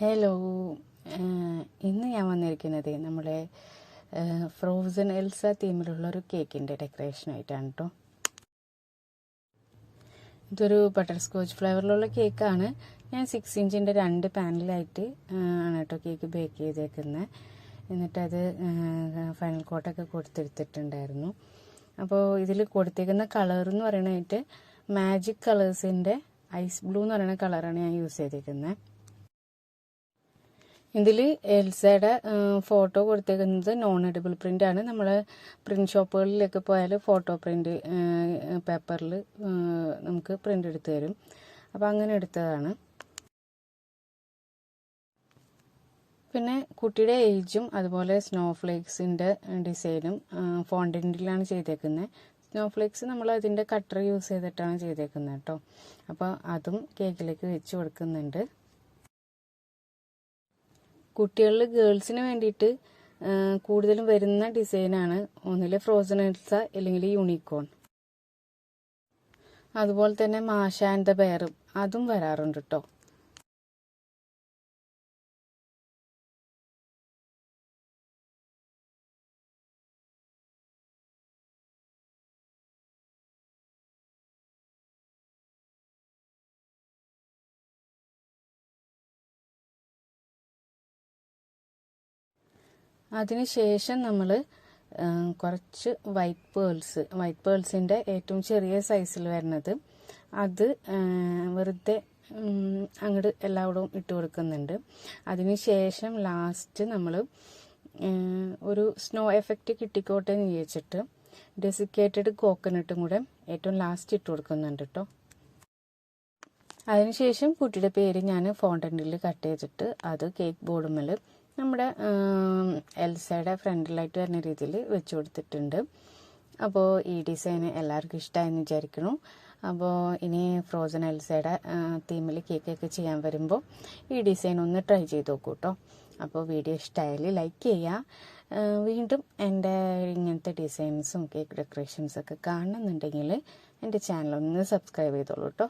Hello ഇന്ന് ഞാൻ വന്നിരിക്കുന്നത് നമ്മുടെ ഫ്രോസൺ എൽസ തീമിലുള്ള ഒരു കേക്കിന്റെ ഡെക്കറേഷനായിട്ടാണ് കേട്ടോ ഇതൊരു ബട്ടർ സ്കോച്ച് ഫ്ലേവറിലുള്ള കേക്കാണ് ഞാൻ സിക്സ് ഇഞ്ചിന്റെ രണ്ട് പാനലായിട്ട് ആണ് കേട്ടോ കേക്ക് ബേക്ക് ചെയ്തേക്കുന്നത് എന്നിട്ടത് ഫൈനൽ കോട്ടൊക്കെ കൊടുത്തെടുത്തിട്ടുണ്ടായിരുന്നു അപ്പോൾ ഇതിൽ കൊടുത്തേക്കുന്ന കളർ എന്ന് പറയണായിട്ട് മാജിക് കളേഴ്സിന്റെ ഐസ് ബ്ലൂ എന്ന് പറയുന്ന കളറാണ് ഞാൻ യൂസ് ചെയ്തേക്കുന്നത് ഇതിൽ എൽസയുടെ ഫോട്ടോ കൊടുത്തേക്കുന്നത് നോൺ എഡിബിൾ പ്രിന്റ് ആണ് നമ്മൾ പ്രിന്റ് ഷോപ്പുകളിലൊക്കെ പോയാൽ ഫോട്ടോ പ്രിന്റ് പേപ്പറിൽ നമുക്ക് പ്രിന്റ് എടുത്ത് തരും. അപ്പോൾ അങ്ങനെ എടുത്തതാണ്. പിന്നെ കുട്ടിയുടെ ഏജും അതുപോലെ സ്നോ ഫ്ലേക്സിന്റെ ഡിസൈനും ഫോണ്ടിന്റിലാണ് ചെയ്തേക്കുന്നത് സ്നോ ഫ്ലേക്സ് നമ്മൾ അതിന്റെ കട്ടർ യൂസ് ചെയ്തിട്ടാണ് ചെയ്തേക്കുന്നത് കേട്ടോ അപ്പോൾ അതും കേക്കിലേക്ക് വെച്ച് കൊടുക്കുന്നുണ്ട്. കുട്ടികളിൽ ഗേൾസിന് വേണ്ടിയിട്ട് കൂടുതലും വരുന്ന ഡിസൈനാണ് ഒന്നിൽ ഫ്രോസൺ എൽസ അല്ലെങ്കിൽ യൂണിക്കോൺ. അതുപോലെ തന്നെ മാഷാന്റെ ബെയറും അതും വരാറുണ്ട് കേട്ടോ അതിനുശേഷം നമ്മൾ കുറച്ച് വൈറ്റ് പേൾസ് വൈറ്റ് പേൾസിന്റെ ഏറ്റവും ചെറിയ സൈസിൽ വരുന്നത് അത് വെറുതെ അങ്ങോട്ട് എല്ലായിടവും ഇട്ട് കൊടുക്കുന്നുണ്ട്. അതിനുശേഷം ലാസ്റ്റ് നമ്മൾ ഒരു സ്നോ എഫക്റ്റ് കിട്ടിക്കോട്ടെ എന്ന് വിചാരിച്ചിട്ട് ഡെസിക്കേറ്റഡ് കോക്കനട്ടും കൂടെ ഏറ്റവും ലാസ്റ്റ് ഇട്ട് കൊടുക്കുന്നുണ്ട് കേട്ടോ അതിനുശേഷം കുട്ടിയുടെ പേര് ഞാൻ ഫോണ്ടന്റിൽ കട്ട് ചെയ്തിട്ട് അത് കേക്ക് ബോർഡുമ്മൽ നമ്മുടെ എൽസയുടെ ഫ്രണ്ടിലായിട്ട് വരുന്ന രീതിയിൽ വെച്ച് കൊടുത്തിട്ടുണ്ട്. അപ്പോൾ ഈ ഡിസൈൻ എല്ലാവർക്കും ഇഷ്ടമായെന്ന് വിചാരിക്കുന്നു. അപ്പോൾ ഇനി ഫ്രോസൺ എൽസയുടെ തീമിൽ കേക്കൊക്കെ ചെയ്യാൻ വരുമ്പോൾ ഈ ഡിസൈൻ ഒന്ന് ട്രൈ ചെയ്ത് നോക്കൂ കേട്ടോ അപ്പോൾ വീഡിയോ ഇഷ്ടമായാൽ ലൈക്ക് ചെയ്യുക വീണ്ടും എന്റെ ഇങ്ങനത്തെ ഡിസൈൻസും കേക്ക് ഡെക്കറേഷൻസൊക്കെ കാണുന്നുണ്ടെങ്കിൽ എന്റെ ചാനൽ ഒന്ന് സബ്സ്ക്രൈബ് ചെയ്തോളൂ കേട്ടോ